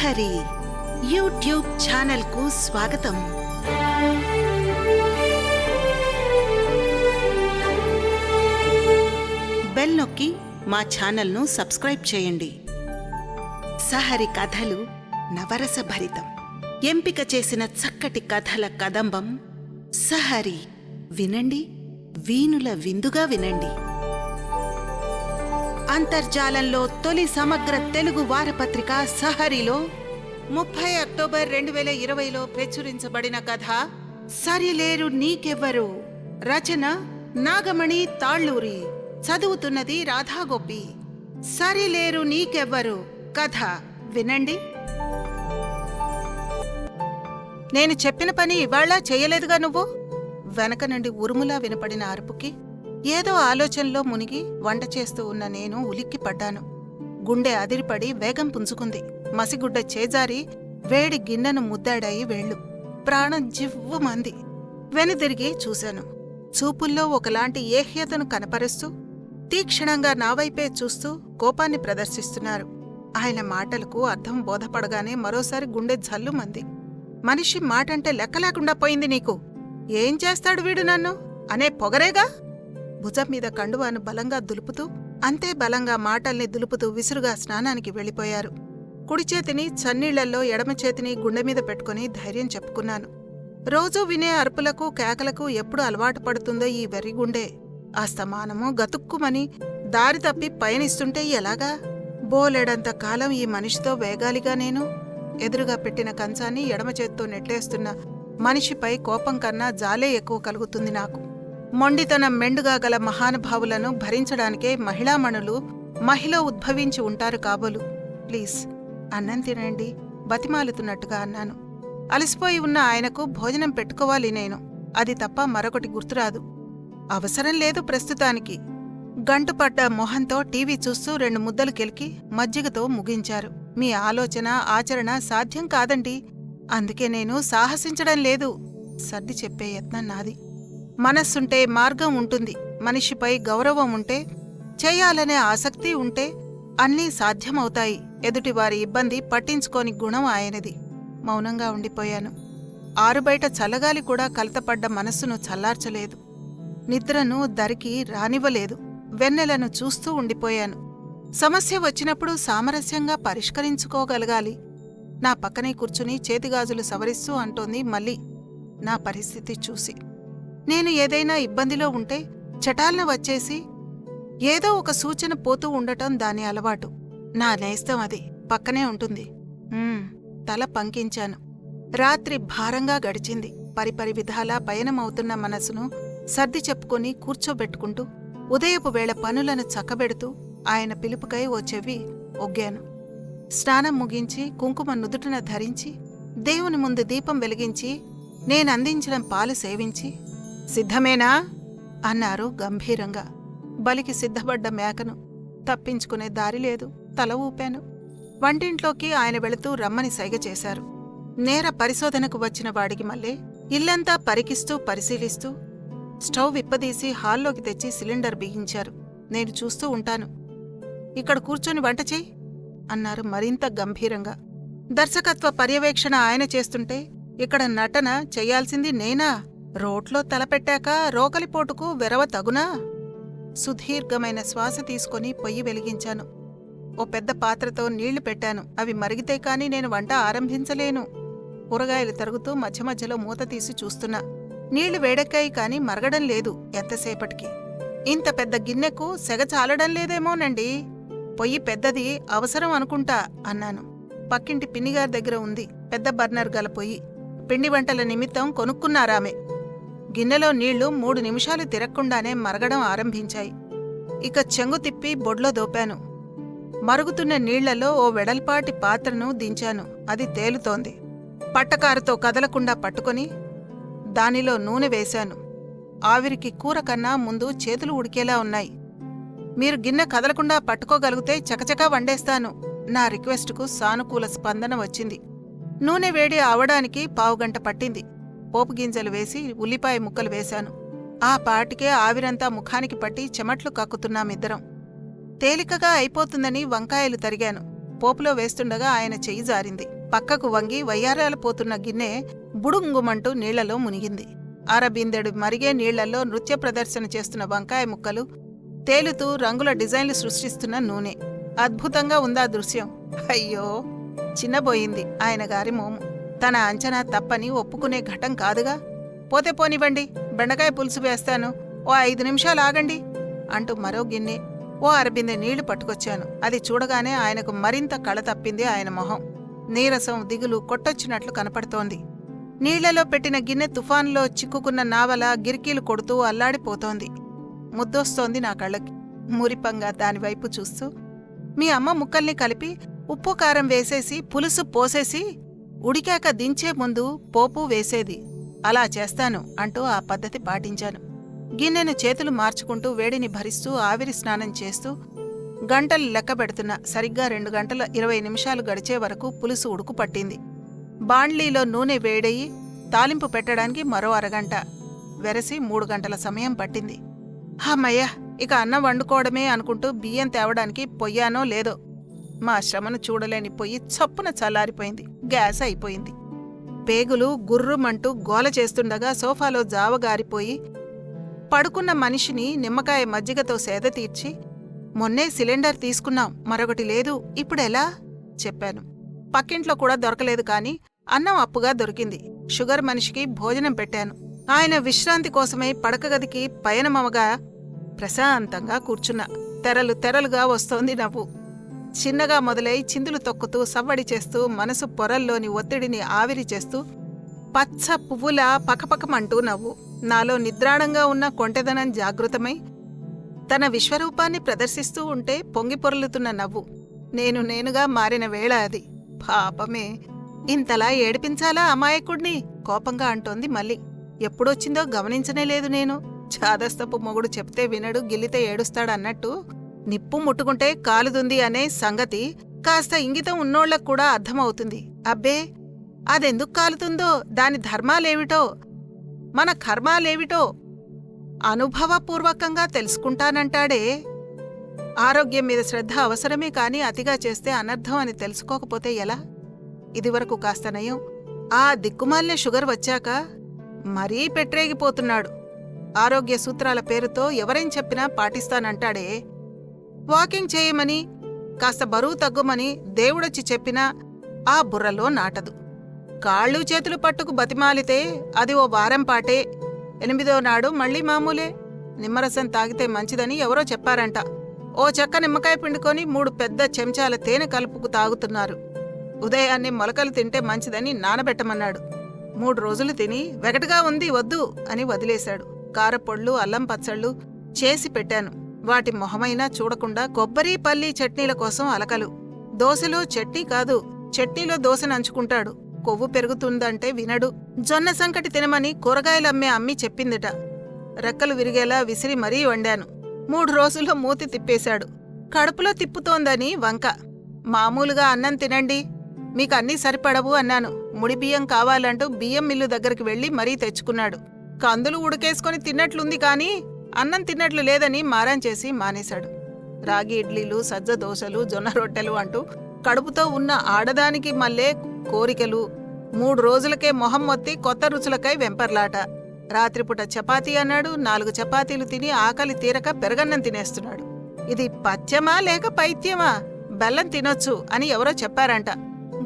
Hari YouTube ఛానల్కు స్వాగతం. Bell నొక్కి మా ఛానల్ను సబ్స్క్రైబ్ చేయండి. సహరి కథలు నవరస భరితం. ఎంపిక చేసిన చక్కటి కథల కదంబం సహరి వినండి వీణుల విందుగా వినండి. అంతర్జాలంలో తొలి సమగ్ర తెలుగు వారపత్రిక సహరిలో ముప్పై అక్టోబర్ రెండు వేల ఇరవైలో ప్రచురించబడిన కథ సరిలేరు నీకెవ్వరు? రచన నాగమణి తాళ్ళూరి. చదువుతున్నది రాధాగోపి. సరిలేరు నీకెవ్వరు? కథ వినండి. నేను చెప్పిన పని ఇవాళ చేయలేదుగా నువ్వు? వెనక నుండి ఉరుములా వినపడిన అరుపుకి ఏదో ఆలోచనలో మునిగి వంట చేస్తూ ఉన్న నేను ఉలిక్కి పడ్డాను. గుండె అదిరిపడి వేగం పుంజుకుంది. మసిగుడ్డ చేజారి వేడి గిన్నెను ముద్దాడాయి వేళ్ళు. ప్రాణం జివ్వుమంది వెనుదిరిగి చూశాను. చూపుల్లో ఒకలాంటి ఏహ్యతను కనపరుస్తూ తీక్షణంగా నావైపే చూస్తూ కోపాన్ని ప్రదర్శిస్తున్నారు. ఆయన మాటలకు అర్థం బోధపడగానే మరోసారి గుండె జల్లుమంది మనిషి మాటంటే లెక్కలేకుండా పోయింది నీకు. ఏం చేస్తాడు వీడు నన్ను? అనే పొగరేగా? భుజం మీద కండువాను బలంగా దులుపుతూ అంతే బలంగా మాటల్ని దులుపుతూ విసురుగా స్నానానికి వెళ్ళిపోయారు. కుడి చేతిని చన్నీళ్ళలో ఎడమ చేతిని గుండె మీద పెట్టుకుని ధైర్యం చెప్పుకున్నాను. రోజూ వినే అరుపులకు కేకలకు ఎప్పుడు అలవాటు పడుతుందో ఈ వెర్రిగుండె అస్తమానము గతుక్కుమని దారి తప్పి పయనిస్తుంటే ఎలాగా? బోలెడంత కాలం ఈ మనిషితో వేగాలిగా నేను? ఎదురుగా పెట్టిన కంచాన్ని ఎడమ చేత్తో నెట్టేస్తున్న మనిషిపై కోపం కన్నా జాలే ఎక్కువ కలుగుతుంది నాకు. మొండితనం మెండుగా గల మహానుభావులను భరించడానికే మహిళామణులు మహిళ ఉద్భవించి ఉంటారు కాబోలు. ప్లీజ్ అన్నం తినండి బతిమాలుతున్నట్టుగా అన్నాను. అలసిపోయి ఉన్న ఆయనకు భోజనం పెట్టుకోవాలి నేను. అది తప్ప మరొకటి గుర్తురాదు. అవసరం లేదు ప్రస్తుతానికి. గంటుపడ్డ మొహంతో టీవీ చూస్తూ రెండు ముద్దలు కెలికి మజ్జిగతో ముగించారు. మీ ఆలోచన ఆచరణ సాధ్యం కాదండి. అందుకే నేను సాహసించడం లేదు సర్ది చెప్పే యత్నం నాది. మనస్సుంటే మార్గం ఉంటుంది మనిషిపై గౌరవం ఉంటే చేయాలనే ఆసక్తి ఉంటే అన్నీ సాధ్యమవుతాయి. ఎదుటివారి ఇబ్బంది పట్టించుకోని గుణం ఆయనది. మౌనంగా ఉండిపోయాను. ఆరుబయట చల్లగాలి కూడా కలతపడ్డ మనస్సును చల్లార్చలేదు. నిద్రను దరికి రానివ్వలేదు. వెన్నెలను చూస్తూ ఉండిపోయాను. సమస్య వచ్చినప్పుడు సామరస్యంగా పరిష్కరించుకోగలగాలి. నా పక్కనే కూర్చుని చేతిగాజులు సవరిస్తూ అంటోంది మళ్ళీ. నా పరిస్థితి చూసి. నేను ఏదైనా ఇబ్బందిలో ఉంటే చటాలన వచ్చేసి ఏదో ఒక సూచన పోతూ ఉండటం దాని అలవాటు. నా నేస్తం అది. పక్కనే ఉంటుంది. తల పంకించాను. రాత్రి భారంగా గడిచింది. పరిపరి విధాలా పయనమవుతున్న మనసును సర్ది చెప్పుకొని కూర్చోబెట్టుకుంటూ ఉదయపు వేళ పనులను చక్కబెడుతూ ఆయన పిలుపుకై ఓ చెవి ఒగ్గాను. స్నానం ముగించి కుంకుమ నుదుటన ధరించి దేవుని ముందు దీపం వెలిగించి నేనందించిన పాలు సేవించి సిద్ధమేనా? అన్నారు గంభీరంగా. బలికి సిద్ధపడ్డ మేకను. తప్పించుకునే దారి లేదు. తల ఊపాను. వంటింట్లోకి ఆయన వెళుతూ రమ్మని సైగ చేశారు. నేర పరిశోధనకు వచ్చిన వాడికి మళ్ళీ ఇల్లంతా పరికిస్తూ పరిశీలిస్తూ స్టవ్ విప్పదీసి హాల్లోకి తెచ్చి సిలిండర్ బిగించారు. నేను చూస్తూ ఉంటాను. ఇక్కడ కూర్చొని వంట చేయి అన్నారు మరింత గంభీరంగా. దర్శకత్వ పర్యవేక్షణ ఆయన చేస్తుంటే ఇక్కడ నటన చెయ్యాల్సింది నేనా? రోట్లో తలపెట్టాక రోకలిపోటుకు వెరవ తగునా? సుదీర్ఘమైన శ్వాస తీసుకొని పొయ్యి వెలిగించాను. ఓ పెద్ద పాత్రతో నీళ్ళు పెట్టాను. అవి మరిగితే కాని నేను వంట ఆరంభించలేను. కూరగాయలు తరుగుతూ మధ్య మధ్యలో మూత తీసి చూస్తున్నా. నీళ్ళు వేడెక్కాయి కాని మరగడం లేదు ఎంతసేపటికి. ఇంత పెద్ద గిన్నెకు సెగ చాలడం లేదేమోనండి. పొయ్యి పెద్దది అవసరం అనుకుంటా అన్నాను. పక్కింటి పిన్నిగారి దగ్గర ఉంది పెద్ద బర్నర్ గల పొయ్యి. పిండి వంటల నిమిత్తం కొనుక్కున్నారామె. గిన్నెలో నీళ్ళు మూడు నిమిషాలు తిరక్కుండానే మరగడం ఆరంభించాయి. ఇక చెంగు తిప్పి బొడ్లో దోపాను. మరుగుతున్న నీళ్ళలో ఓ వెడల్పాటి పాత్రను దించాను. అది తేలుతోంది. పట్టకారుతో కదలకుండా పట్టుకొని దానిలో నూనె వేశాను. ఆవిరికి కూర కన్నా ముందు చేతులు ఉడికేలా ఉన్నాయి. మీరు గిన్నె కదలకుండా పట్టుకోగలిగితే చకచకా వండేస్తాను. నా రిక్వెస్టుకు సానుకూల స్పందన వచ్చింది. నూనె వేడి అవడానికి పావుగంట పట్టింది. పోపు గింజలు వేసి ఉల్లిపాయ ముక్కలు వేశాను. ఆ పాటికే ఆవిరంతా ముఖానికి పట్టి చెమట్లు కక్కుతున్నామిద్దరం తేలికగా అయిపోతుందని వంకాయలు తరిగాను. పోపులో వేస్తుండగా ఆయన చెయ్యి జారింది. పక్కకు వంగి వయ్యారాలు పోతున్న గిన్నె బుడుంగుమంటూ నీళ్ళలో మునిగింది. అరబిందెడు మరిగే నీళ్ళలో నృత్య ప్రదర్శన చేస్తున్న వంకాయ ముక్కలు తేలుతూ రంగుల డిజైన్లు సృష్టిస్తున్న నూనె. అద్భుతంగా ఉందా దృశ్యం? అయ్యో! చిన్నబోయింది ఆయన గారి మోము. తన అంచనా తప్పని ఒప్పుకునే ఘటం కాదుగా? పోతే పోనివ్వండి బెండకాయ పులుసు వేస్తాను ఓ ఐదు నిమిషాలు ఆగండి అంటూ మరో గిన్నె ఓ అరబిందె నీళ్ళు పట్టుకొచ్చాను. అది చూడగానే ఆయనకు మరింత కళ తప్పింది ఆయన మొహం. నీరసం దిగులు కొట్టొచ్చినట్లు కనపడుతోంది. నీళ్ళలో పెట్టిన గిన్నె తుఫాన్లో చిక్కుకున్న నావల గిరికీలు కొడుతూ అల్లాడిపోతోంది. ముద్దొస్తోంది నా కళ్ళకి. మురిపంగా దానివైపు చూస్తూ మీ అమ్మ ముక్కల్ని కలిపి ఉప్పు కారం వేసేసి పులుసు పోసేసి ఉడికాక దించే ముందు పోపు వేసేది. అలా చేస్తాను అంటూ ఆ పద్ధతి పాటించాను. గిన్నెను చేతులు మార్చుకుంటూ వేడిని భరిస్తూ ఆవిరి స్నానం చేస్తూ గంటలు లెక్క పెడుతున్న సరిగ్గా రెండు గంటల ఇరవై నిమిషాలు గడిచే వరకు పులుసు ఉడుకు పట్టింది. బాండ్లీలో నూనె వేడయి తాలింపు పెట్టడానికి మరో అరగంట వెరసి మూడు గంటల సమయం పట్టింది. హమ్మయ్య ఇక అన్నం వండుకోవడమే అనుకుంటూ బియ్యం తేవడానికి పొయ్యానో లేదో మా శ్రమను చూడలేని పొయ్యి చప్పున చల్లారిపోయింది. గ్యాస్ అయిపోయింది. పేగులు గుర్రుమంటూ గోల చేస్తుండగా సోఫాలో జావగారిపోయి పడుకున్న మనిషిని నిమ్మకాయ మజ్జిగతో సేద తీర్చి మొన్నే సిలిండర్ తీసుకున్నాం మరొకటి లేదు ఇప్పుడెలా? చెప్పాను. పక్కింట్లో కూడా దొరకలేదు కాని అన్నం అప్పుగా దొరికింది. షుగర్ మనిషికి భోజనం పెట్టాను. ఆయన విశ్రాంతి కోసమై పడకగదికి పయనమవగా ప్రశాంతంగా కూర్చున్నా. తెరలు తెరలుగా వస్తోంది నవ్వు. చిన్నగా మొదలై చిందులు తొక్కుతూ సవ్వడి చేస్తూ మనసు పొరల్లోని ఒత్తిడిని ఆవిరి చేస్తూ పచ్చ పువ్వుల పకపకమంటూ నవ్వు. నాలో నిద్రాణంగా ఉన్న కొంటెదనం జాగృతమై తన విశ్వరూపాన్ని ప్రదర్శిస్తూ ఉంటే పొంగిపొరలుతున్న నవ్వు. నేను నేనుగా మారిన వేళ అది. పాపమే. ఇంతలా ఏడిపించాలా అమాయకుడిని? కోపంగా అంటోంది మళ్ళీ ఎప్పుడొచ్చిందో గమనించనే లేదు నేను. చాదస్తపు మొగుడు చెప్తే వినడు గిల్లితే ఏడుస్తాడన్నట్టు నిప్పు ముట్టుకుంటే కాలుతుంది అనే సంగతి కాస్త ఇంగితం ఉన్నోళ్ళకు కూడా అర్థమవుతుంది. అబ్బే అదెందుకు కాలుతుందో దాని ధర్మాలేమిటో మన కర్మాలేమిటో అనుభవపూర్వకంగా తెలుసుకుంటానంటాడే. ఆరోగ్యం మీద శ్రద్ధ అవసరమే కాని అతిగా చేస్తే అనర్థం అని తెలుసుకోకపోతే ఎలా? ఇదివరకు కాస్త నయం. ఆ దిక్కుమాలిన షుగర్ వచ్చాక మరీ పెట్టరేగిపోతున్నాడు. ఆరోగ్య సూత్రాల పేరుతో ఎవరేం చెప్పినా పాటిస్తానంటాడే. వాకింగ్ చేయమని కాస్త బరువు తగ్గుమని దేవుడొచ్చి చెప్పినా ఆ బుర్రలో నాటదు. కాళ్ళు చేతులు పట్టుకు బతిమాలితే అది ఓ వారం పాటే. ఎనిమిదో నాడు మళ్ళీ మామూలే. నిమ్మరసం తాగితే మంచిదని ఎవరో చెప్పారంట. ఓ చెక్క నిమ్మకాయ పిండుకొని మూడు పెద్ద చెంచాల తేనె కలుపుకు తాగుతున్నారు. ఉదయాన్నే మొలకలు తింటే మంచిదని నానబెట్టమన్నాడు. మూడు రోజులు తిని వెగటగా ఉంది వద్దు అని వదిలేశాడు. కారపొళ్ళు అల్లం పచ్చళ్ళు చేసి పెట్టాను. వాటి మొహమైనా చూడకుండా కొబ్బరి పల్లి చట్నీల కోసం అలకలు. దోశలో చట్నీ కాదు చట్నీలో దోశ నంచుకుంటాడు కొవ్వు పెరుగుతుందంటే వినడు. జొన్న సంకటి తినమని కూరగాయలమ్మే అమ్మి చెప్పిందిట. రెక్కలు విరిగేలా విసిరి మరీ వండాను. మూడు రోజుల్లో మూతి తిప్పేశాడు. కడుపులో తిప్పుతోందని వంక. మామూలుగా అన్నం తినండి. మీకు అన్నీ సరిపడవు అన్నాను. ముడి బియ్యం కావాలంటూ బియ్యం మిల్లు దగ్గరికి వెళ్ళి మరీ తెచ్చుకున్నాడు. కందులు ఉడకేసుకొని తిన్నట్లుంది కానీ అన్నం తిన్నట్లు లేదని మారం చేసి మానేశాడు. రాగి ఇడ్లీలు సజ్జ దోశలు జొన్న రొట్టెలు అంటూ కడుపుతో ఉన్న ఆడదానికి మళ్ళే కోరికలు. మూడు రోజులకే మొహం మొత్తి కొత్త రుచులకై వెంపర్లాట. రాత్రిపూట చపాతీ అన్నాడు. నాలుగు చపాతీలు తిని ఆకలి తీరక పెరగన్నం తినేస్తున్నాడు. ఇది పచ్చమా లేక పైత్యమా? బెల్లం తినొచ్చు అని ఎవరో చెప్పారంట.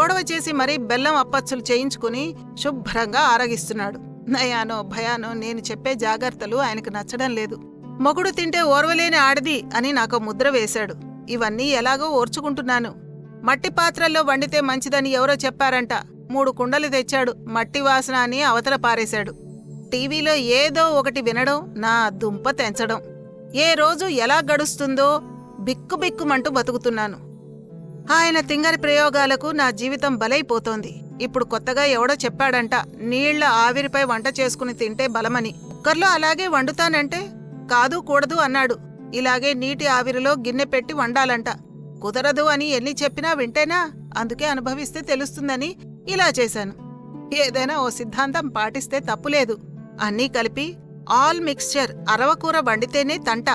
గొడవ చేసి మరీ బెల్లం అప్పచ్చులు చేయించుకుని శుభ్రంగా ఆరగిస్తున్నాడు. నయానో భయానో నేను చెప్పే జాగ్రత్తలు ఆయనకు నచ్చడం లేదు. మొగుడు తింటే ఓర్వలేని ఆడది అని నాకు ముద్ర వేశాడు. ఇవన్నీ ఎలాగో ఓర్చుకుంటున్నాను. మట్టి పాత్రల్లో వండితే మంచిదని ఎవరో చెప్పారంట. మూడు కుండలు తెచ్చాడు. మట్టి వాసన అని అవతల పారేశాడు. టీవీలో ఏదో ఒకటి వినడం నా దుంప తెంచడం. ఏ రోజు ఎలా గడుస్తుందో బిక్కుబిక్కుమంటూ బతుకుతున్నాను. ఆయన తింగరి ప్రయోగాలకు నా జీవితం బలైపోతోంది. ఇప్పుడు కొత్తగా ఎవడో చెప్పాడంట నీళ్ళ ఆవిరిపై వంట చేసుకుని తింటే బలమని. కుక్కర్లో అలాగే వండుతానంటే కాదు కూడదు అన్నాడు. ఇలాగే నీటి ఆవిరిలో గిన్నె పెట్టి వండాలంట. కుదరదు అని ఎన్ని చెప్పినా వింటేనా? అందుకే అనుభవిస్తే తెలుస్తుందని ఇలా చేశాను. ఏదైనా ఓ సిద్ధాంతం పాటిస్తే తప్పులేదు. అన్నీ కలిపి ఆల్ మిక్స్చర్ అరవకూర వండితేనే తంట.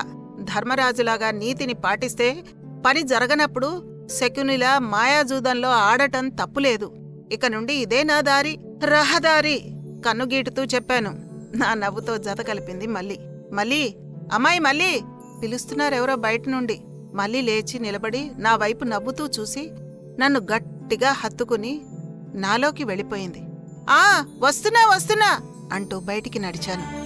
ధర్మరాజులాగా నీతిని పాటిస్తే పని జరగనప్పుడు శకునిలా మాయాజూదంలో ఆడటం తప్పులేదు. ఇక నుండి ఇదే నా దారి రహదారి కన్నుగీటుతూ చెప్పాను. నా నవ్వుతో జత కలిపింది మళ్ళీ మళ్ళీ అమ్మాయి మళ్ళీ పిలుస్తున్నారెవరో బయట నుండి. మళ్ళీ లేచి నిలబడి నా వైపు నవ్వుతూ చూసి నన్ను గట్టిగా హత్తుకుని నాలోకి వెళ్ళిపోయింది. ఆ వస్తున్నా వస్తున్నా అంటూ బయటికి నడిచాను.